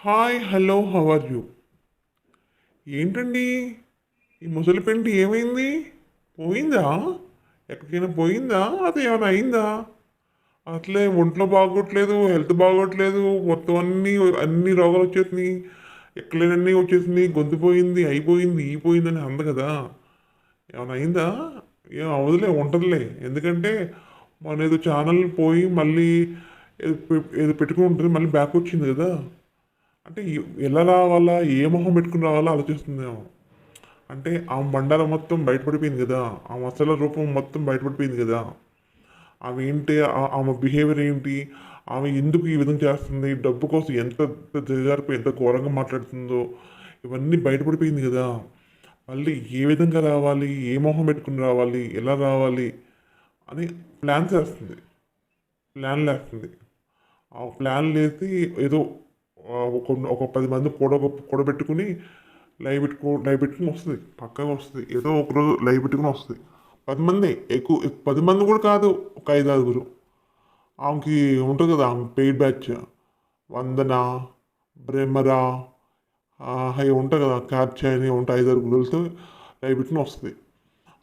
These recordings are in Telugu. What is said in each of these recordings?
Hi hello how are you? ఏంటండి? ఈ ముసలి పెంటి ఏమైంది? పోయిందా? ఎక్కడికైనా పోయిందా? అది ఏమైనా అయిందా? అట్లే ఒంట్లో బాగోట్లేదు హెల్త్ బాగోట్లేదు మొత్తం అన్నీ అన్ని రోగాలు వచ్చేసినాయి. ఎక్కలేనన్నీ వచ్చేసినాయి గొంతు పోయింది అయిపోయింది ఈ పోయిందని అంద కదా. ఏమైనా అయిందా? ఏం అవదులే ఉంటుందిలే ఎందుకంటే మన ఏదో ఛానల్ పోయి మళ్ళీ ఏదో పెట్టుకుని ఉంటుంది మళ్ళీ బ్యాక్ వచ్చింది కదా. అంటే ఎలా రావాలా ఏ మొహం పెట్టుకుని రావాలా ఆలోచిస్తుందేమో. అంటే ఆ బండారం మొత్తం బయటపడిపోయింది కదా. ఆ మసాలా రూపం మొత్తం బయటపడిపోయింది కదా. ఆమె ఏంటి? ఆమె బిహేవియర్ ఏంటి? ఆమె ఎందుకు ఈ విధంగా చేస్తుంది? డబ్బు కోసం ఎంత దిగారిపోయి ఎంత ఘోరంగా మాట్లాడుతుందో ఇవన్నీ బయటపడిపోయింది కదా. మళ్ళీ ఏ విధంగా రావాలి? ఏ మొహం పెట్టుకుని రావాలి? ఎలా రావాలి? అని ప్లాన్ చేస్తుంది. ప్లాన్ లేస్తుంది. ఆ ప్లాన్ లేసి ఏదో ఒక ఒక పది మంది కూడ కూడబెట్టుకుని లైవ్ పెట్టుకో లైవ్ పెట్టుకుని వస్తుంది. పక్కగా వస్తుంది. ఏదో ఒక రోజు లైవ్ పెట్టుకుని వస్తుంది. పది మంది ఎక్కువ పది మంది కూడా కాదు ఒక ఐదు ఆరుగురు. ఆమెకి ఉంటుంది కదా ఆమె పెయిడ్ బ్యాచ్ వందన బ్రెమరా అవి ఉంటాయి కదా క్యాప్చ అని ఉంటాయి ఐదు గురులతో లైవ్ పెట్టుకుని వస్తుంది.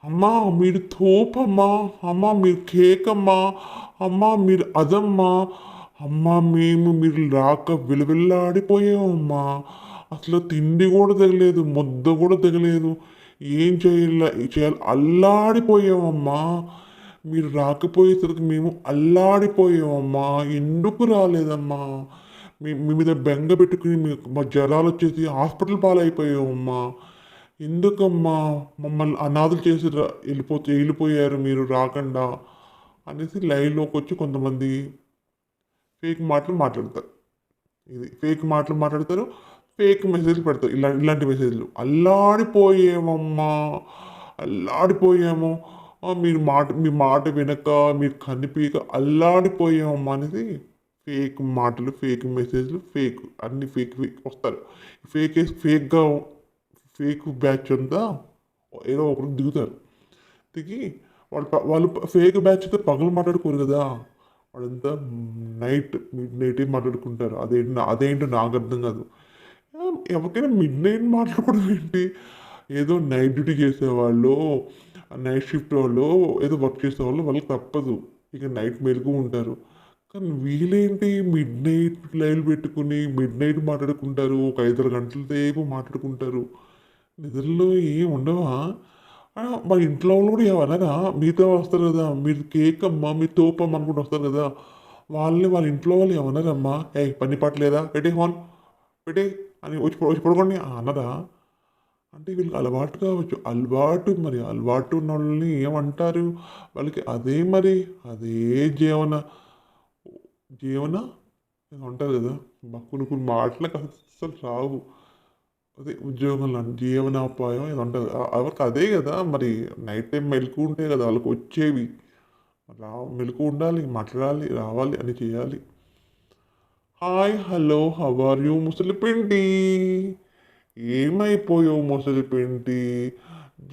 అమ్మా మీరు తోపమ్మా. అమ్మా మీరు కేక్ అమ్మా అమ్మా మీరు అదమ్మా. అమ్మా మేము మీరు రాక విలువెల్లాడిపోయామమ్మా. అసలు తిండి కూడా తగలేదు ముద్ద కూడా తగలేదు. ఏం చేయాల చేయాలి? అల్లాడిపోయామమ్మా. మీరు రాకపోయేసరికి మేము అల్లాడిపోయామమ్మా. ఎందుకు రాలేదమ్మా? మీ మీ మీద బెంగ పెట్టుకుని మీకు మా జ్వరాలు వచ్చేసి హాస్పిటల్ పాలైపోయామమ్మా. ఎందుకమ్మా? మమ్మల్ని అనాథలు చేసి రా- వెళ్ళిపోతే వెళ్ళిపోయారు మీరు రాకుండా అనేసి లైవ్లోకి వచ్చి కొంతమంది ఫేక్ మాటలు మాట్లాడతారు. ఇది ఫేక్ మాటలు మాట్లాడతారు ఫేక్ మెసేజ్లు పెడతారు. ఇలా ఇలాంటి మెసేజ్లు. అల్లాడిపోయామమ్మా అల్లాడిపోయాము. మీరు మాట మీ మాట వినక మీరు కనిపించక అల్లాడిపోయామమ్మా అనేది ఫేక్ మాటలు ఫేక్ మెసేజ్లు ఫేక్ అన్ని ఫేక్ ఫేక్ వస్తారు. ఫేక్ ఫేక్గా ఫేక్ బ్యాచ్ అంతా ఏదో ఒకరు దిగుతారు. దిగి వాళ్ళు వాళ్ళు ఫేక్ బ్యాచ్ అయితే పగలు మాట్లాడుకోరు కదా. వాళ్ళంతా నైట్ మిడ్ నైట్ మాట్లాడుకుంటారు. అదేంటి నా- అదేంటో నాకు అర్థం కాదు. ఎవరికైనా మిడ్ నైట్ మాట్లాడుకోవడం ఏంటి? ఏదో నైట్ డ్యూటీ చేసేవాళ్ళు నైట్ షిఫ్ట్ వాళ్ళు ఏదో వర్క్ చేసేవాళ్ళు వాళ్ళకి తప్పదు. ఇక నైట్ మెలుగు ఉంటారు. కానీ వీలేంటి మిడ్ నైట్ లైవ్ పెట్టుకుని మిడ్ నైట్ మాట్లాడుకుంటారు. ఒక ఐదారు గంటల సేపు మాట్లాడుకుంటారు. నిద్రలో ఏం ఉండవా? మా ఇంట్లో వాళ్ళు కూడా ఏమన్నారా మీతో వస్తారు కదా మీరు కేక్ అమ్మా మీ తోపమ్మ అనుకుంటూ వస్తారు కదా. వాళ్ళని వాళ్ళ ఇంట్లో వాళ్ళు ఏమన్నారమ్మా ఏ పని పట్టలేదా పెట్టే ఫోన్. పెట్టే అని వచ్చి వచ్చి పడుకోండి. అన్నదా? అంటే వీళ్ళకి అలవాటు కావచ్చు. అలవాటు మరి అలవాటు ఉన్న వాళ్ళని ఏమంటారు? వాళ్ళకి అదే మరి అదే జీవన జీవన ఉంటారు కదా. మా కొన్ని కొన్ని మాటలకు అసలు రావు. అదే ఉద్యోగంలో జీవనోపాయం ఏదో ఉంటుంది. ఎవరికి అదే కదా మరి నైట్ టైం మెలకు ఉంటే కదా వాళ్ళకి వచ్చేవి. రా మెలకు ఉండాలి మాట్లాడాలి రావాలి అని చేయాలి. Hi hello how are you ముసలిపిండి ఏమైపోయావు ముసలిపిండి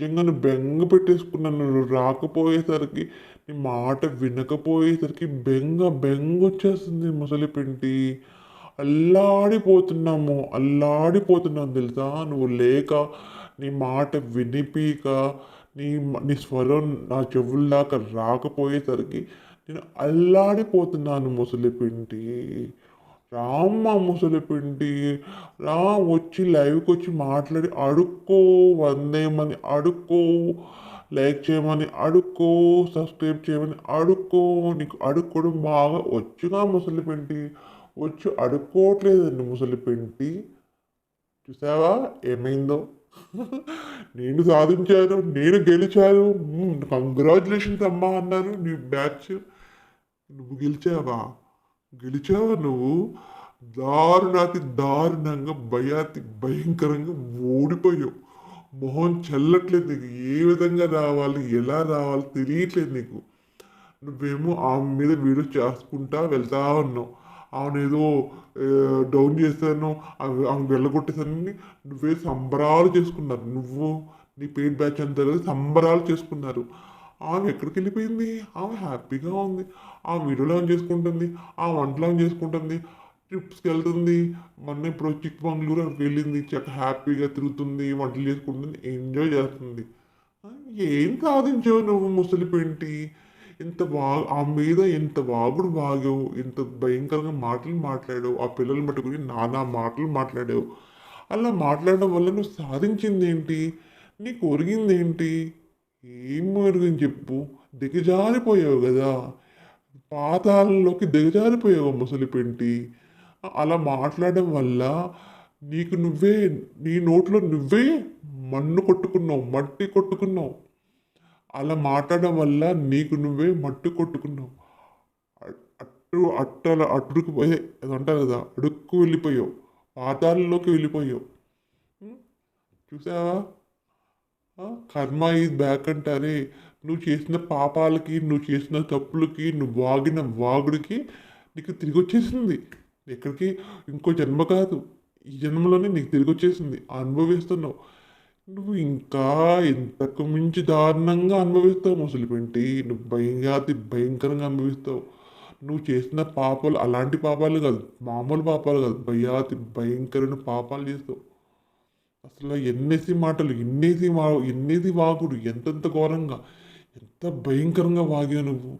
పిండి? బెంగ పెట్టేసుకున్నాను నువ్వు రాకపోయేసరికి నీ మాట వినకపోయేసరికి బెంగ బెంగ వచ్చేస్తుంది ముసలిపిండి అల్లాడిపోతున్నాము అల్లాడిపోతున్నాను తెలుసా? నువ్వు లేక నీ మాట వినిపీక నీ నీ స్వరం నా చెవుల దాకా రాకపోయేసరికి నేను అల్లాడిపోతున్నాను ముసలిపింటి. రామ్మ ముసలిపిండి రా వచ్చి లైవ్కి వచ్చి మాట్లాడి అడుక్కో వందేమని అడుక్కో లైక్ చేయమని అడుక్కో సబ్స్క్రైబ్ చేయమని అడుక్కో నీకు అడుక్కోవడం బాగా వచ్చుగా ముసలిపిండి పిండి వచ్చి అడుక్కోవట్లేదండి ముసలి పెంటి. చూసావా? ఏమైందో? నేను సాధించాను నేను గెలిచాను. కంగ్రాచులేషన్స్ అమ్మా అన్నారు నీ బ్యాచ్ నువ్వు గెలిచావా? గెలిచావా నువ్వు? దారుణాతి దారుణంగా భయాతి భయంకరంగా ఓడిపోయావు. మొహం చల్లట్లేదు నీకు. ఏ విధంగా రావాలి ఎలా రావాలి తెలియట్లేదు నీకు. నువ్వేమో ఆమె మీద వీడియో చేసుకుంటా వెళ్తా ఉన్నావు. ఆమెను ఏదో డౌన్ చేశాను ఆమె ఆమె వెళ్ళగొట్టేసానని నువ్వే సంబరాలు చేసుకున్నారు. నువ్వు నీ పెయిడ్ బ్యాచ్ అంతా కలిసి సంబరాలు చేసుకున్నారు. ఆమె ఎక్కడికి వెళ్ళిపోయింది? ఆమె హ్యాపీగా ఉంది. ఆ వీడియోలో చేసుకుంటుంది ఆ వంటలో చేసుకుంటుంది ట్రిప్స్కి వెళ్తుంది. మొన్న ఇప్పుడు చిక్మంగళూరు అక్కడికి వెళ్ళింది చక్క హ్యాపీగా తిరుగుతుంది వంటలు చేసుకుంటుంది ఎంజాయ్ చేస్తుంది. ఏం సాధించావు నువ్వు ముసలి పెంటి ఇంత బాగా ఆ మీద ఇంత వాగుడు వాగావు ఇంత భయంకరంగా మాటలు మాట్లాడావు ఆ పిల్లలు పట్టుకుని నానా మాటలు మాట్లాడావు. అలా మాట్లాడడం వల్ల నువ్వు సాధించింది ఏంటి? నీకు ఒరిగింది ఏంటి? ఏం ఒరిగింది చెప్పు. దిగజారిపోయావు కదా. పాతాలలోకి దిగజారిపోయావు ముసలి పెంటి. అలా మాట్లాడడం వల్ల నీకు నువ్వే నీ నోట్లో నువ్వే మన్ను కొట్టుకున్నావు మట్టి కొట్టుకున్నావు. అలా మాట్లాడడం వల్ల నీకు నువ్వే మట్టు కొట్టుకున్నావు. అట్టు అట్టల అట్టుకు అది అంటారు కదా అడుక్కు వెళ్ళిపోయావు. పాతాలలోకి వెళ్ళిపోయావు. చూసావా? కర్మ ఇది బ్యాక్ అంటారే. నువ్వు చేసిన పాపాలకి నువ్వు చేసిన తప్పులకి నువ్వు వాగిన వాగుడికి నీకు తిరిగి వచ్చేసింది ఎక్కడికి? ఇంకో జన్మ కాదు. ఈ జన్మలోనే నీకు తిరిగి వచ్చేసింది అనుభవిస్తున్నావు. నువ్వు ఇంకా ఇంతకు మించి దారుణంగా అనుభవిస్తావు ముసలిపెంటి. నువ్వు భయంగా అతి భయంకరంగా అనుభవిస్తావు. నువ్వు చేసిన పాపాలు అలాంటి పాపాలు కాదు మామూలు పాపాలు కాదు. భయాతి భయంకరమైన పాపాలు చేస్తావు. అసలు ఎన్నేసి మాటలు ఎన్నేసి వా ఎన్నేసి వాగుడు ఎంతెంత ఘోరంగా ఎంత భయంకరంగా వాగావు నువ్వు.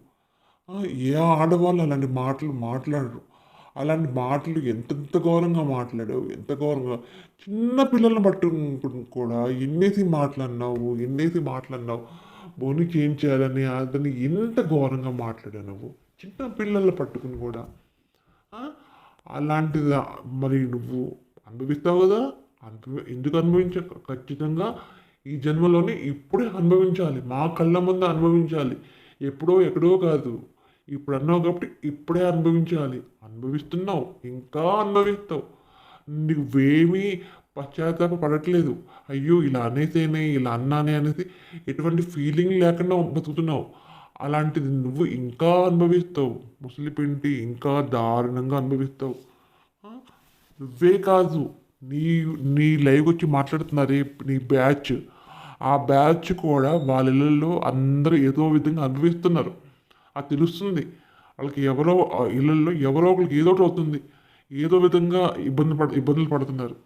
ఏ ఆడవాళ్ళు అలాంటి మాటలు మాట్లాడరు. అలాంటి మాటలు ఎంతెంత ఘోరంగా మాట్లాడావు ఎంత ఘోరంగా. చిన్న పిల్లల్ని పట్టుకుని కూడా ఎన్నేసి మాట్లాడినావు ఎన్నేసి మాట్లాడినావు బోని చేంజ్ చేయాలని అతన్ని ఎంత ఘోరంగా మాట్లాడావు నువ్వు? చిన్న పిల్లల్ని పట్టుకుని కూడా. అలాంటిది మరి నువ్వు అనుభవిస్తావు కదా? అనుభవి ఎందుకు అనుభవించ ఖచ్చితంగా ఈ జన్మలోనే ఇప్పుడే అనుభవించాలి. మా కళ్ళ ముందు అనుభవించాలి. ఎప్పుడో ఎక్కడో కాదు. ఇప్పుడు అన్నావు కాబట్టి ఇప్పుడే అనుభవించాలి. అనుభవిస్తున్నావు. ఇంకా అనుభవిస్తావు. నువ్వేమీ పశ్చాత్తాప పడట్లేదు. అయ్యో ఇలా అనేసేనే ఇలా అన్నానే అనేసి ఎటువంటి ఫీలింగ్ లేకుండా బతుకుతున్నావు. అలాంటిది నువ్వు ఇంకా అనుభవిస్తావు. ముసలిపింటి ఇంకా దారుణంగా అనుభవిస్తావు. నువ్వే కాదు. నీ నీ లైవ్ వచ్చి మాట్లాడుతున్నారే నీ బ్యాచ్. ఆ బ్యాచ్ కూడా వాళ్ళ ఇళ్ళల్లో అందరూ ఏదో విధంగా అనుభవిస్తున్నారు. అది తెలుస్తుంది. వాళ్ళకి ఎవరో ఇళ్ళల్లో ఎవరో ఒకరికి ఏదో ఒకటి అవుతుంది. ఏదో విధంగా ఇబ్బంది పడ ఇబ్బందులు పడుతున్నారు.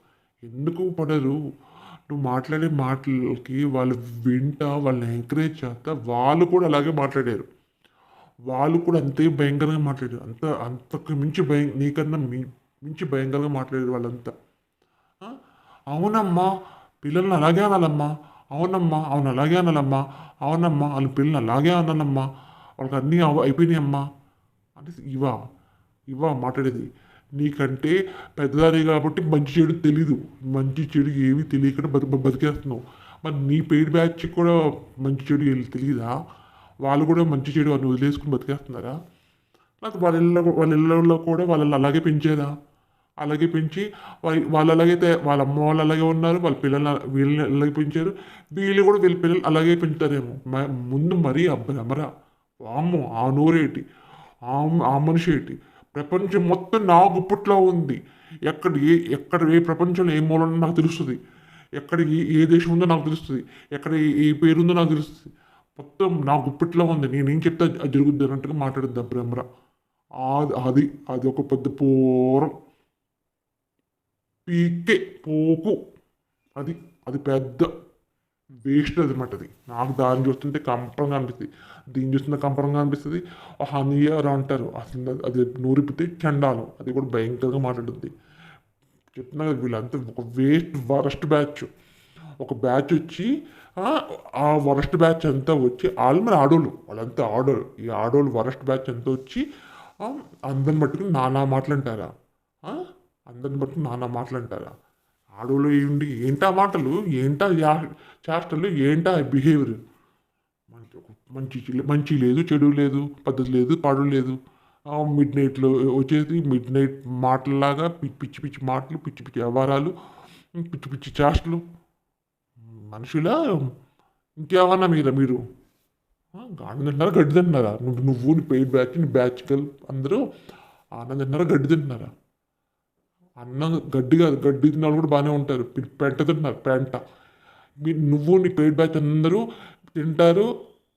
ఎందుకు పడరు? నువ్వు మాట్లాడే మాటలకి వాళ్ళు వింటా వాళ్ళని ఎంకరేజ్ చేస్తా వాళ్ళు కూడా అలాగే మాట్లాడారు. వాళ్ళు కూడా అంతే భయంకరంగా మాట్లాడారు. అంత అంతకు మించి భయం నీకన్నా మీ- మించి భయంకరంగా మాట్లాడారు వాళ్ళంతా. అవునమ్మా పిల్లల్ని అలాగే అనాలమ్మా. అవునమ్మా అవును అలాగే అనాలమ్మా. అవునమ్మా వాళ్ళ పిల్లల్ని అలాగే అనాలమ్మా. వాళ్ళకి అన్నీ అయిపోయినాయి అమ్మా. అంటే ఇవా ఇవా మాట్లాడేది. నీకంటే పెద్దదాని కాబట్టి మంచి చెడు తెలీదు. మంచి చెడు ఏమీ తెలియకుండా బతి బ- బతికేస్తున్నావు. మరి నీ పెయిడ్ బ్యాచ్ కూడా మంచి చెడు తెలియదా వాళ్ళు కూడా మంచి చెడు అని వదిలేసుకుని బతికేస్తున్నారా? నాకు వాళ్ళ ఇళ్ళ వాళ్ళ ఇళ్ళలో కూడా వాళ్ళని అలాగే పెంచేదా? అలాగే పెంచి వాళ్ళ వాళ్ళు అలాగైతే వాళ్ళ అమ్మ వాళ్ళు అలాగే ఉన్నారు వాళ్ళ పిల్లలు వీళ్ళని అలాగే పెంచారు. వీళ్ళు కూడా వీళ్ళ పిల్లలు అలాగే పెంచుతారేమో. ముందు మరీ అబ్బరమరా వామ్మో ఆ నోరేటి ఆ మనిషి ఏంటి? ప్రపంచం మొత్తం నా గుప్పట్లో ఉంది. ఎక్కడ ఏ ఎక్కడ ఏ ప్రపంచంలో ఏ మూల ఉందో నాకు తెలుస్తుంది. ఎక్కడ ఏ ఏ దేశం ఉందో నాకు తెలుస్తుంది. ఎక్కడ ఏ పేరు ఉందో నాకు తెలుస్తుంది. మొత్తం నా గుప్పిట్లో ఉంది. నేనేం చెప్తే అది జరుగుద్ది అన్నట్టుగా మాట్లాడుద్ది బ్రహ్మర. అది అది అది ఒక పెద్ద పూరం. పీకే పోకు. అది అది పెద్ద వేస్ట్ అది మాట అది. నాకు దాన్ని చూస్తుంటే కంపరంగా అనిపిస్తుంది. దీన్ని చూస్తుంటే కంపరంగా అనిపిస్తుంది హనీయర్ అంటారు అసలు అది నూరిపితే చండాలం. అది కూడా భయంకరంగా మాట్లాడుతుంది. చెప్తున్నా కదా వీళ్ళంతా ఒక వేస్ట్ వరస్ట్ బ్యాచ్. ఒక బ్యాచ్ వచ్చి ఆ, వరస్ట్ బ్యాచ్ అంతా వచ్చి వాళ్ళు మరి ఆడోళ్ళు వాళ్ళంతా ఆడోళ్ళు. ఈ ఆడోళ్ళు వరస్ట్ బ్యాచ్ అంతా వచ్చి అందరిని పట్టుకుని నానా మాటలు అంటారా అందరిని బట్టి నానా మాటలంటారా ఆడోళ్ళు ఏంటి ఏంటా మాటలు? ఏంటా చేష్టలు? ఏంటా బిహేవియర్? మంచి మంచి లేదు చెడు లేదు పద్ధతి లేదు పాడు లేదు. మిడ్ నైట్లో వచ్చేసి మిడ్ నైట్ మాటలలాగా పిచ్చి పిచ్చి మాటలు పిచ్చి పిచ్చి వ్యవహారాలు పిచ్చి పిచ్చి చేష్టలు. మనుషులా ఇంకేమన్నా మీరా మీరు? ఆ, గాడి గడ్డి తిన్నారా నువ్వు నువ్వు నీ పెయిడ్ బ్యాచ్ నీ బ్యాచ్ గర్ల్ అందరూ ఆనందం తిన్నారా గడ్డి తిన్నారా అన్నం గడ్డి కాదు గడ్డి తిన్న వాళ్ళు కూడా బాగానే ఉంటారు. పెంట తిన్నారు పెంట. మీ నువ్వు నీ పెయిడ్ బ్యాచ్ అందరూ తింటారు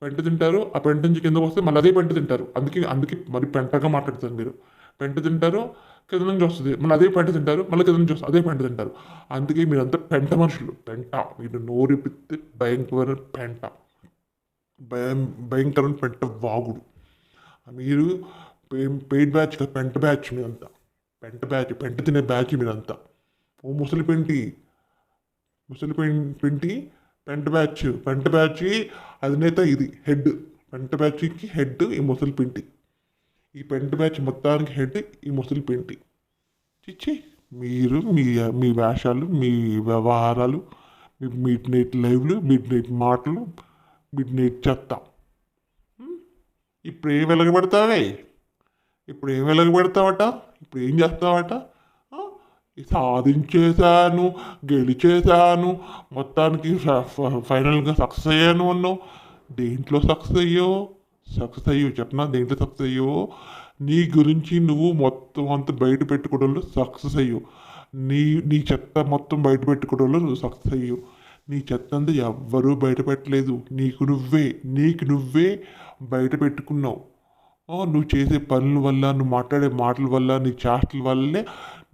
పెంట తింటారు ఆ పెంట నుంచి కిందకు వస్తే మళ్ళీ అదే పెంట తింటారు. అందుకే అందుకే మరి పెంటగా మాట్లాడతారు మీరు. పెంట తింటారు కింద నుంచి వస్తుంది మళ్ళీ అదే పెంట తింటారు మళ్ళీ కింద నుంచి వస్తుంది అదే పెంట తింటారు. అందుకే మీరంతా పెంట మనుషులు పెంట. మీరు నోరిపిస్తే భయంకర పెంట. భయం భయంకరమైన పెంట వాగుడు. మీరు పెయిడ్ బ్యాచ్ పెంట బ్యాచ్ మీరంతా. పెంట బ్యాచ్ పెంట తినే బ్యాచ్ మీరంతా. ఓ ముసలి పెంటి ముసలి పెం- పెంటి పెంట బ్యాచ్ పెంట బ్యాచ్ అధినేత ఇది హెడ్ పెంట బ్యాచ్కి హెడ్ ఈ ముసలి పింటి. ఈ పెంట బ్యాచ్ మొత్తానికి హెడ్ ఈ ముసలి పింటి. చిచ్చి మీరు మీ మీ వేషాలు మీ వ్యవహారాలు మీ మిడ్ నైట్ లైవ్లు మిడ్ నైట్ మాటలు మిడ్ నైట్ చెత్త ఇప్పుడు ఏం వెలగబెడతావే? ఇప్పుడు ఏం వెలగబెడతావట? ఇప్పుడు ఏం చేస్తావట? సాధించేశాను గెలిచేశాను మొత్తానికి ఫ- ఫ- ఫైనల్గా సక్సెస్ అయ్యాను అన్నావు. దేంట్లో సక్సెస్ అయ్యో సక్సెస్ అయ్యో చెప్పనా? దేంట్లో సక్సెస్ అయ్యో నీ గురించి నువ్వు మొత్తం అంతా బయట పెట్టుకోవడంలో సక్సెస్ అయ్యో నీ నీ చెత్త మొత్తం బయట పెట్టుకోవడంలో నువ్వు సక్సెస్ అయ్యో నీ చెత్త అంతా ఎవ్వరూ బయట పెట్టలేదు. నీకు నువ్వే నీకు నువ్వే బయట పెట్టుకున్నావు. నువ్వు చేసే పనుల వల్ల నువ్వు మాట్లాడే మాటల వల్ల నీ చేష్టల వల్లే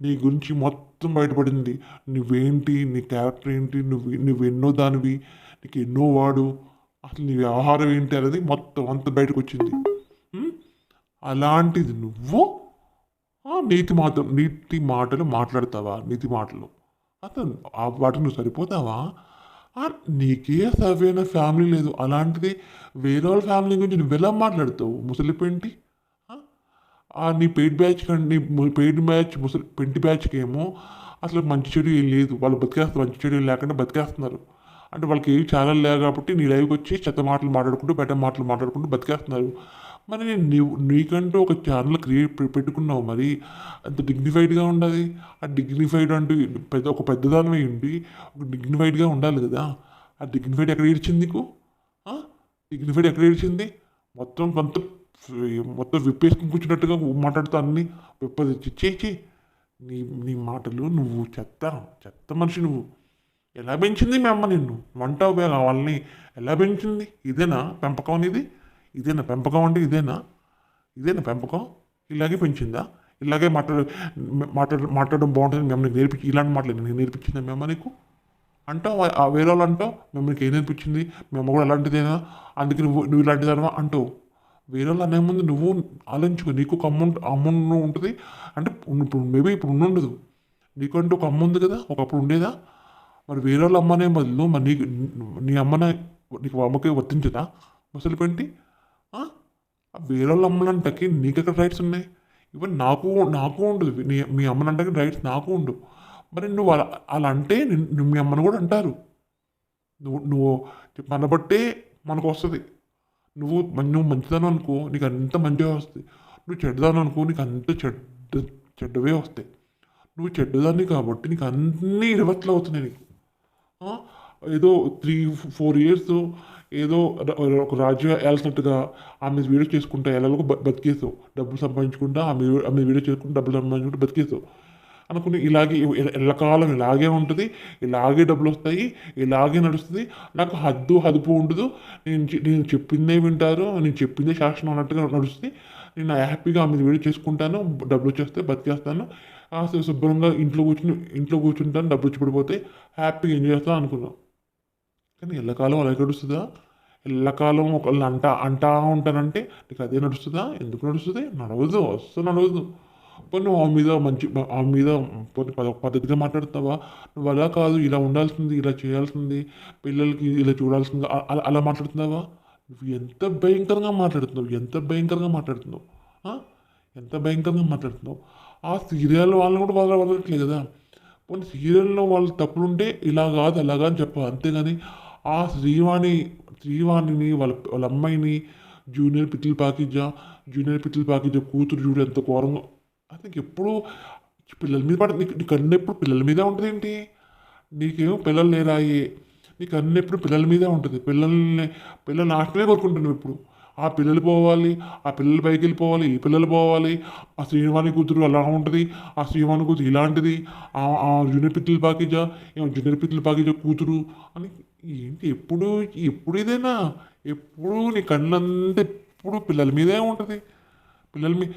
నీ గురించి మొత్తం బయటపడింది. నువ్వేంటి? నీ క్యారెక్టర్ ఏంటి? నువ్వు నువ్వు ఎన్నో దానివి. నీకు ఎన్నో వాడు. అసలు నీ వ్యవహారం ఏంటి అనేది మొత్తం అంత బయటకు వచ్చింది అలాంటిది నువ్వు? నీతి మాత్రం నీతి మాటలు మాట్లాడతావా? నీతి మాటలు. అతను ఆ వాటికి నువ్వు సరిపోతావా? నీకే సవ్యైన ఫ్యామిలీ లేదు. అలాంటిది వేరే వాళ్ళ ఫ్యామిలీ గురించి నువ్వు ఎలా మాట్లాడతావు? ముసలిపేంటి? నీ పెయిడ్ బ్యాచ్ కంటే నీ పెయిడ్ బ్యాచ్ ముసలి పెంటి బ్యాచ్కి ఏమో అసలు మంచి చెడు ఏం లేదు. వాళ్ళు బతికేస్తారు మంచి చెడు ఏం లేకుండా బతికేస్తున్నారు. అంటే వాళ్ళకి ఏవి ఛానల్ లేవు కాబట్టి నీ లైవ్కి వచ్చి చెత్త మాటలు మాట్లాడుకుంటూ బెట్ట మాటలు మాట్లాడుకుంటూ బతికేస్తున్నారు. మరి నీవు నీకంటూ ఒక ఛానల్ క్రియేట్ పెట్టుకున్నావు మరి. అంత డిగ్నిఫైడ్గా ఉండాలి. ఆ డిగ్నిఫైడ్ అంటూ పెద్ద ఒక పెద్దదానివై ఉండి ఒక డిగ్నిఫైడ్గా ఉండాలి కదా. ఆ డిగ్నిఫైడ్ ఎక్కడ ఇచ్చింది నీకు? డిగ్నిఫైడ్ ఎక్కడ ఇచ్చింది మొత్తం కొంత మొత్తం విప్పేసుకుని కూర్చున్నట్టుగా మాట్లాడుతూ అన్ని విప్పది చేచి నీ నీ మాటలు నువ్వు చెత్త చెత్త మనిషి నువ్వు. ఎలా పెంచింది మీ అమ్మ నిన్ను? వంట వాళ్ళని ఎలా పెంచింది? ఇదేనా పెంపకం అనేది? ఇదేనా పెంపకం అంటే ఇదేనా? ఇదేనా పెంపకం? ఇలాగే పెంచిందా? ఇలాగే మాట్లాడ మాట్లాడ మాట్లాడడం బాగుంటుంది. మిమ్మల్ని నేర్పించి ఇలాంటి మాటలు నేను నేర్పించిందా మీ అమ్మ నీకు? అంటావు ఆ వేరే వాళ్ళు అంటావు మిమ్మల్ని ఏం నేర్పించింది? మీ అమ్మ కూడా అలాంటిదేనా? అందుకే నువ్వు నువ్వు ఇలాంటిదానవా? అంటావు. వేరే వాళ్ళు అనే ముందు నువ్వు ఆలోచించుకో. నీకు ఒక అమౌంట్ అమౌంట్ ఉంటుంది. అంటే ఇప్పుడు మేబీ ఇప్పుడు ఉండదు. నీకంటూ ఒక అమ్మ ఉంది కదా ఒకప్పుడు ఉండేదా? మరి వేరే వాళ్ళ అమ్మనే బదులు మరి నీకు నీ అమ్మనే నీకు అమ్మకి వర్తించదా? ముసలి పెంటి వేరే వాళ్ళ అమ్మలంటకి నీకు ఎక్కడ రైట్స్ ఉన్నాయి? ఈవెన్ నాకు నాకు ఉండదు. నీ మీ అమ్మనంటే రైట్స్ నాకు ఉండవు మరి నువ్వు అలా అలా అంటే మీ అమ్మను కూడా అంటారు. నువ్వు నువ్వు మన బట్టే మనకు వస్తుంది. నువ్వు నువ్వు మంచిదానం అనుకో నీకు అంత మంచిగా వస్తాయి. నువ్వు చెడ్డదానం అనుకో నీకు అంత చెడ్డ చెడ్డవే వస్తాయి. నువ్వు చెడ్డదాన్ని కాబట్టి నీకు అన్నీ ఇరవట్లు అవుతున్నాయి నీకు. ఏదో త్రీ ఫోర్ ఇయర్స్ ఏదో ఒక రాజ్యం వెళ్ళినట్టుగా ఆమె వీడియో చేసుకుంటా ఎలాగో బతికేసావు. డబ్బులు సంపాదించుకుంటా ఆమె ఆమె వీడియో చేసుకుంటా డబ్బులు సంపాదించుకుంటా బతికేసావు. అనుకుని ఇలాగే ఎల్లకాలం ఇలాగే ఉంటుంది ఇలాగే డబ్బులు వస్తాయి ఇలాగే నడుస్తుంది. నాకు హద్దు హదుపు ఉండదు. నేను నేను చెప్పిందే వింటారు నేను చెప్పిందే శాసనం అన్నట్టుగా నడుస్తుంది. నేను హ్యాపీగా ఆమె వీడియో చేసుకుంటాను డబ్బులు వచ్చేస్తే బతికేస్తాను. ఆ శుభ్రంగా ఇంట్లో కూర్చుని ఇంట్లో కూర్చుంటాను డబ్బులు వచ్చి పడిపోతే హ్యాపీగా ఎంజాయ్ చేస్తాను అనుకున్నాను కానీ ఎల్లకాలం అలాగే నడుస్తుందా? ఎల్లకాలం ఒకళ్ళు అంటా అంటా ఉంటానంటే నీకు అదే నడుస్తుందా? ఎందుకు నడుస్తుంది? నడవదు అస్సలు నడవదు. పోనీ నువ్వు ఆమె మీద మంచి ఆమె మీద పోనీ పద- పద్ధతిగా మాట్లాడుతావా నువ్వు అలా కాదు ఇలా ఉండాల్సింది ఇలా చేయాల్సింది పిల్లలకి ఇలా చూడాల్సింది అలా అలా మాట్లాడుతున్నావా? నువ్వు ఎంత భయంకరంగా మాట్లాడుతున్నావు ఎంత భయంకరంగా మాట్లాడుతున్నావు ఎంత భయంకరంగా మాట్లాడుతున్నావు? ఆ సీరియల్ వాళ్ళని కూడా వాళ్ళ వదలట్లేదు కదా? పోనీ సీరియల్లో వాళ్ళు తప్పులుంటే ఇలా కాదు అలాగా అని చెప్పాలి అంతేగాని ఆ శ్రీవాణి శ్రీవాణిని వాళ్ళ వాళ్ళ అమ్మాయిని జూనియర్ పిటిల్ పాకిజా జూనియర్ పిటిల్ పాకిజా కూతురు చూడు ఎంత ఘోరంగా నీకు ఎప్పుడు పిల్లల మీద పడ నీకు నీకు ఎప్పుడు పిల్లల మీదే ఉంటుంది ఏంటి? నీకేమో పిల్లలు లేరాయి. నీకు అన్ని ఎప్పుడు పిల్లల మీదే ఉంటుంది. పిల్లల్ని పిల్లల నాశనమే కోరుకుంటున్నావు ఇప్పుడు ఆ పిల్లలు పోవాలి ఆ పిల్లలు పైకి వెళ్ళిపోవాలి ఈ పిల్లలు పోవాలి. ఆ శ్రీవాణి కూతురు అలా ఉంటుంది ఆ శ్రీవాణి కూతురు ఇలాంటిది. ఆ ఆ జూనియర్ పిత్తుల పాకిజా ఏమో జూనియర్ పిత్తుల పాకిజా కూతురు అని ఏంటి ఎప్పుడు ఎప్పుడు ఇదేనా? ఎప్పుడు నీ కళ్ళంతా ఎప్పుడు పిల్లల మీదే ఉంటుంది. పిల్లల మీ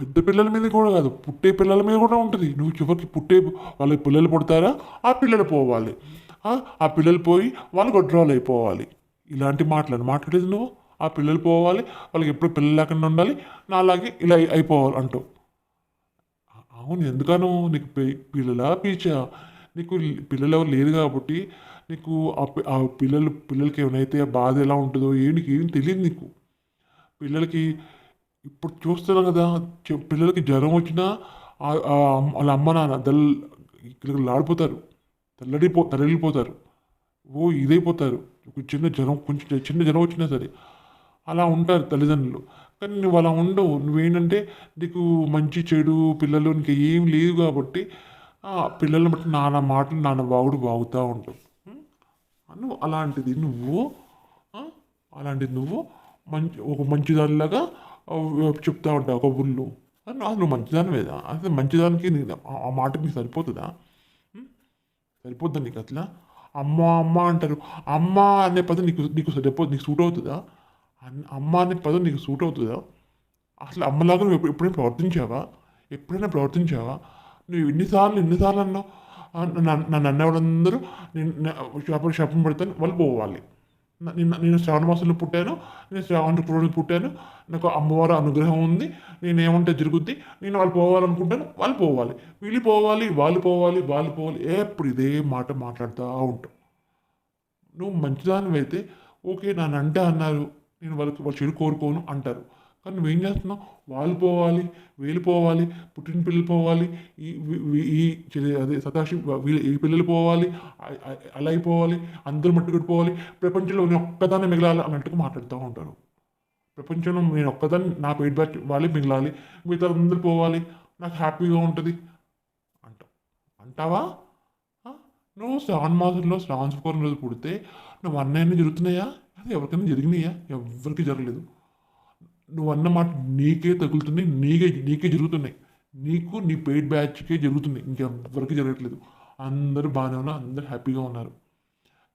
పెద్ద పిల్లల మీద కూడా కాదు పుట్టే పిల్లల మీద కూడా ఉంటుంది. నువ్వు చివరికి పుట్టే వాళ్ళకి పిల్లలు పుడతారా? ఆ పిల్లలు పోవాలి. ఆ, పిల్లలు పోయి వాళ్ళు గొడ్రాలు అయిపోవాలి. ఇలాంటి మాటలను మాట్లాడేది నువ్వు? ఆ పిల్లలు పోవాలి వాళ్ళకి ఎప్పుడు పిల్లలు లేకుండా ఉండాలి నా అలాగే ఇలా అయిపోవాలి అంటావు అవును ఎందుకను? నీకు పిల్లల పిల్లలా పీచా? నీకు పిల్లలు ఎవరు లేరు కాబట్టి నీకు ఆ పి- ఆ పిల్లలు పిల్లలకి ఏమైతే ఆ బాధ ఎలా ఉంటుందో ఏ నీకు ఏం తెలియదు నీకు. పిల్లలకి ఇప్పుడు చూస్తున్నాం కదా పిల్లలకి జ్వరం వచ్చినా వాళ్ళ అమ్మ నాన్న దల్ ఇక్కడ లాడిపోతారు. తెల్లడిపో తరలిపోతారు. ఓ ఇదైపోతారు. ఒక చిన్న జ్వరం కొంచెం చిన్న జ్వరం వచ్చినా సరే. అలా ఉంటారు తల్లిదండ్రులు. కానీ నువ్వు అలా ఉండవు. నువ్వేంటంటే నీకు మంచి చెడు పిల్లలు నీకు ఏం లేదు కాబట్టి పిల్లలను బట్టి నాన్న మాటలు నాన్న బాగుడు బాగుతూ ఉంటావు. నువ్వు అలాంటిది నువ్వు అలాంటిది నువ్వు మంచి ఒక మంచిదానిలాగా చెప్తా ఉంటావు ఒక ఊళ్ళో అసలు మంచిదాని మీద అసలు మంచిదానికి ఆ- మాటకి నీకు సరిపోతుందా సరిపోద్దా నీకు అట్లా అమ్మ అమ్మ అంటారు అమ్మ అనే పదం నీకు నీకు సరిపోదు నీకు సూట్ అవుతుందా అమ్మ అనే పదం నీకు సూట్ అవుతుందా అసలు అమ్మలాగా నువ్వు ఎప్పుడు- ఎప్పుడైనా ప్రవర్తించావా ఎప్పుడైనా ప్రవర్తించావా నువ్వు ఎన్నిసార్లు ఎన్నిసార్లు అన్నావు నన్ను అన్నవాళ్ళందరూ నేను శాపం శాపం పెడతాను వాళ్ళు పోవాలి నిన్న నేను శ్రావణ మాసంలో పుట్టాను. నేను శ్రావణ రోజు పుట్టాను. నాకు అమ్మవారి అనుగ్రహం ఉంది. నేను ఏమంటే జరుగుద్ది నేను వాళ్ళు పోవాలనుకుంటాను వాళ్ళు పోవాలి. వీళ్ళు పోవాలి వాళ్ళు పోవాలి వాళ్ళు పోవాలి. ఎప్పుడు ఇదే మాట మాట్లాడుతూ ఉంటాం. నువ్వు మంచిదానివి అయితే ఓకే నన్ను అంటే అన్నారు. నేను వాళ్ళకి వాళ్ళు చెడు కోరుకోను అంటారు. కానీ నువ్వేం చేస్తున్నావు? వాళ్ళు పోవాలి వీళ్ళు పోవాలి పుట్టిన పిల్లలు పోవాలి ఈ ఈ అదే సతాషి వీళ్ళు ఈ పిల్లలు పోవాలి అలా అయిపోవాలి అందరూ మట్టుకుని పోవాలి ప్రపంచంలో నేను ఒక్కదాన్ని మిగలాలి అన్నట్టుగా మాట్లాడుతూ ఉంటారు. ప్రపంచంలో నేను ఒక్కదాన్ని నా పేరు బ్యాచ్ వాళ్ళే మిగలాలి మిగతా అందరూ పోవాలి నాకు హ్యాపీగా ఉంటుంది అంటావు. అంటావా? నువ్వు శ్రావణ మాసంలో శ్రావణ శుక్రవారం రోజు పుడితే నువ్వు అన్నయ్యన్ని జరుగుతున్నాయా? అది ఎవరికైనా జరిగినాయా? ఎవరికి జరగలేదు. నువ్వు అన్న మాట నీకే తగులుతుంది నీకే నీకే జరుగుతున్నాయి. నీకు నీ పెయిడ్ బ్యాచ్కే జరుగుతుంది ఇంకెవ్వరికి జరగట్లేదు. అందరూ బాగానే ఉన్నారు అందరూ హ్యాపీగా ఉన్నారు.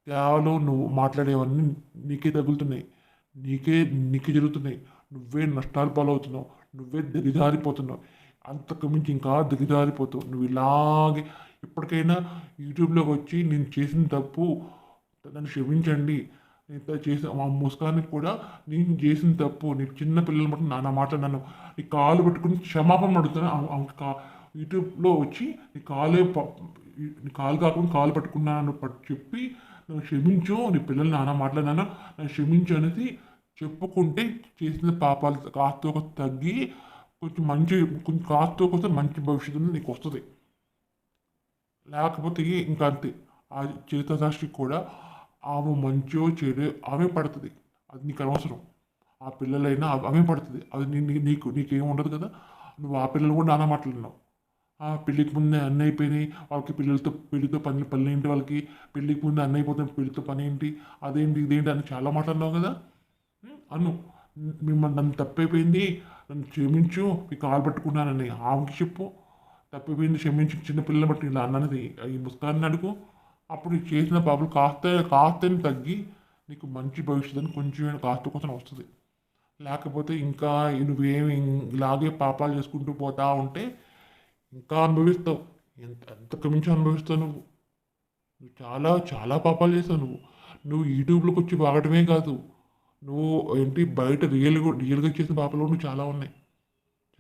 కేవలం నువ్వు మాట్లాడేవన్నీ నీకే తగులుతున్నాయి. నీకే నీకే జరుగుతున్నాయి. నువ్వే నష్టాలు పాలవుతున్నావు. నువ్వే దిగజారిపోతున్నావు. అంతకు మించి ఇంకా దిగజారిపోతావు. నువ్వు ఇలాగే ఎప్పటికైనా యూట్యూబ్లోకి వచ్చి నేను చేసిన తప్పు నన్ను క్షమించండి. నేను చేసిన మా ముస్కానికి కూడా నేను చేసిన తప్పు. నీ చిన్న పిల్లలు బట్టి నా మాట్లాడినాను నీ కాలు పెట్టుకుని క్షమాపణ అడుగుతాను కా- యూట్యూబ్లో వచ్చి నీ కాలే నీ కాలు కాకుండా కాలు పట్టుకున్నాను చెప్పి నువ్వు క్షమించు. నీ పిల్లలు నాన్న మాట్లాడినాను నన్ను క్షమించు అనేది చెప్పుకుంటే చేసిన పాపాలు కాస్త ఒక తగ్గి కొంచెం మంచి కొంచెం కాస్త కొంచెం మంచి భవిష్యత్తు నీకు వస్తుంది. లేకపోతే ఇంకా అంతే. ఆ చరిత్ర సాక్షి కూడా ఆమె మంచో చెడు ఆమె పడుతుంది. అది నీకు అనవసరం. ఆ పిల్లలైనా ఆమె- పడుతుంది. అది నీ నీకు నీకేం ఉండదు కదా? నువ్వు ఆ పిల్లలు కూడా నాన్న మాట్లాడినావు. ఆ పెళ్ళికి ముందే అన్నీ అయిపోయినాయి. వాళ్ళకి పిల్లలతో పెళ్ళితో పని పని ఏంటి వాళ్ళకి? పెళ్ళికి ముందే అన్నీ అయిపోతుంది పెళ్ళితో పని ఏంటి? అదేంటి ఇదేంటి అని చాలా మాట్లాడినావు కదా? అను మిమ్మల్ని నన్ను తప్పైపోయింది. నన్ను క్షమించు. మీ కాలు పట్టుకున్నానని ఆమెకి చెప్పు. తప్పిపోయింది క్షమించి. చిన్న పిల్లలు బట్టి ఇలా అన్నది. ఈ ముస్కాన్ని అడుగు. అప్పుడు నీకు చేసిన పాపలు కాస్త కాస్తని తగ్గి నీకు మంచి భవిష్యత్తు కొంచెం కాస్త కొంచెం వస్తుంది. లేకపోతే ఇంకా నువ్వేమి ఇలాగే పాపాలు చేసుకుంటూ పోతా ఉంటే ఇంకా అనుభవిస్తావు. ఎంత ఎంతకు మించి అనుభవిస్తావు నువ్వు? నువ్వు చాలా చాలా పాపాలు చేస్తావు నువ్వు. నువ్వు యూట్యూబ్లోకి వచ్చి వాడటమే కాదు. నువ్వు ఏంటి బయట రియల్ రియల్గా చేసిన పాపాలు కూడా చాలా ఉన్నాయి.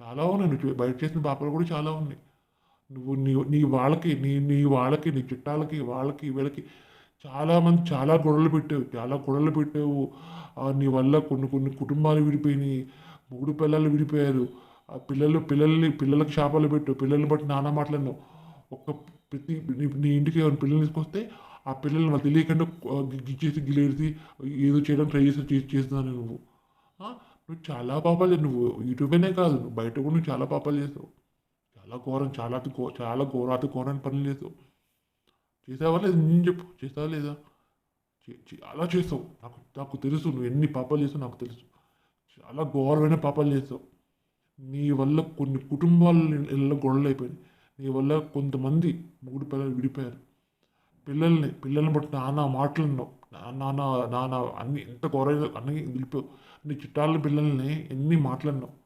చాలా ఉన్నాయి. నువ్వు బయట చేసిన పాపాలు కూడా చాలా ఉన్నాయి. నువ్వు నీ నీ వాళ్ళకి నీ నీ వాళ్ళకి నీ చుట్టాలకి వాళ్ళకి వీళ్ళకి చాలామంది చాలా గొడవలు పెట్టావు. చాలా గొడవలు పెట్టావు. నీ వల్ల కొన్ని కొన్ని కుటుంబాలు విడిపోయినాయి. మూడు పిల్లలు విడిపోయారు. ఆ పిల్లలు పిల్లల్ని పిల్లలకు శాపాలు పెట్టు పిల్లల్ని బట్టి నానా మాట్లాడినావు ఒక ప్రతి నీ ఇంటికి ఎవరైనా పిల్లల్ని తీసుకొస్తే ఆ పిల్లల్ని వాళ్ళు తెలియకుండా గిచ్చేసి గిలేసి ఏదో చేయడం ట్రై చేసి చేస్తున్నాను నువ్వు. నువ్వు చాలా పాపాలు నువ్వు యూట్యూబేనే కాదు నువ్వు బయట కూడా నువ్వు చాలా పాపాలు చేసావు. చాలా ఘోరం చాలా అతి చాలా చాలా ఘోరాతి ఘోరమైన పని లేదు. చేసావా లేదా నేను చెప్పు చేసావా లేదా? అలా చాలా చేసావు నాకు నాకు తెలుసు నువ్వు ఎన్ని పాపాలు చేసావు నాకు తెలుసు. చాలా ఘోరమైన పాపాలు చేసావు నీ వల్ల కొన్ని కుటుంబాలు ఇళ్ళ గొడవలు అయిపోయినాయి. నీ వల్ల కొంతమంది మూడు పిల్లలు విడిపోయారు. పిల్లల్ని పిల్లల్ని బట్టి నాన్న మాటలున్నావు. నాన్న నాన్న అన్ని ఎంత ఘోరంగా అన్ని నిలిపావు నీ చుట్టాల పిల్లల్ని ఎన్ని మాట్లాడినావు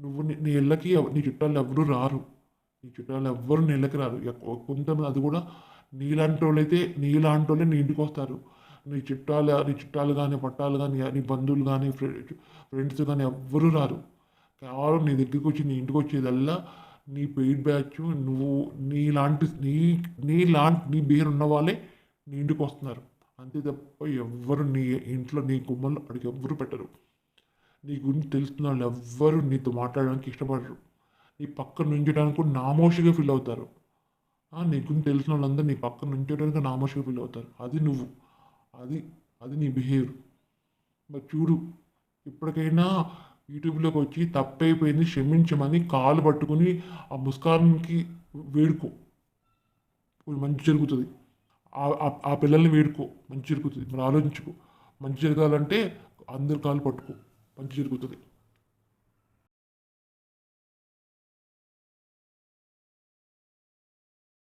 నువ్వు నీ- ఇళ్ళకి నీ చుట్టాలు ఎవరు రారు. నీ చుట్టాలు ఎవ్వరు నీ ఇళ్ళకి రారు కొంతమంది అది కూడా నీలాంటి వాళ్ళైతే నీలాంటి వాళ్ళే నీ ఇంటికి వస్తారు. నీ చుట్టాలు నీ చుట్టాలు కానీ పట్టాలు కానీ నీ బంధువులు కానీ ఫ్రెండ్స్ కానీ ఎవ్వరూ రారు. కేవలం నీ దగ్గరికి వచ్చి నీ ఇంటికి వచ్చేదల్లా నీ పెయిడ్ బ్యాచ్ నువ్వు నీలాంటి నీ నీలాంటి నీ బిహేవ్ ఉన్న వాళ్ళే నీ ఇంటికి వస్తున్నారు. అంతే తప్ప ఎవ్వరు నీ ఇంట్లో నీ కుమ్మల్లో అడిగి ఎవ్వరు పెట్టరు. నీ గురించి తెలిసిన వాళ్ళు ఎవ్వరు నీతో మాట్లాడడానికి ఇష్టపడరు. నీ పక్కన నుంచడానికి కూడా నామోషిగా ఫీల్ అవుతారు. నీ గురించి తెలిసిన వాళ్ళందరూ నీ పక్కన నుంచోడానికి నామోషిగా ఫీల్ అవుతారు. అది నువ్వు. అది అది నీ బిహేవియర్. మరి చూడు ఇప్పటికైనా యూట్యూబ్లోకి వచ్చి తప్పైపోయింది క్షమించమని కాలు పట్టుకుని ఆ ముస్కాన్కి వేడుకో. మంచి జరుగుతుంది. ఆ- పిల్లల్ని వేడుకో. మంచి జరుగుతుంది. మరి ఆలోచించుకో. మంచి జరగాలంటే అందరు కాలు పట్టుకో. మంచి జరుగుతుంది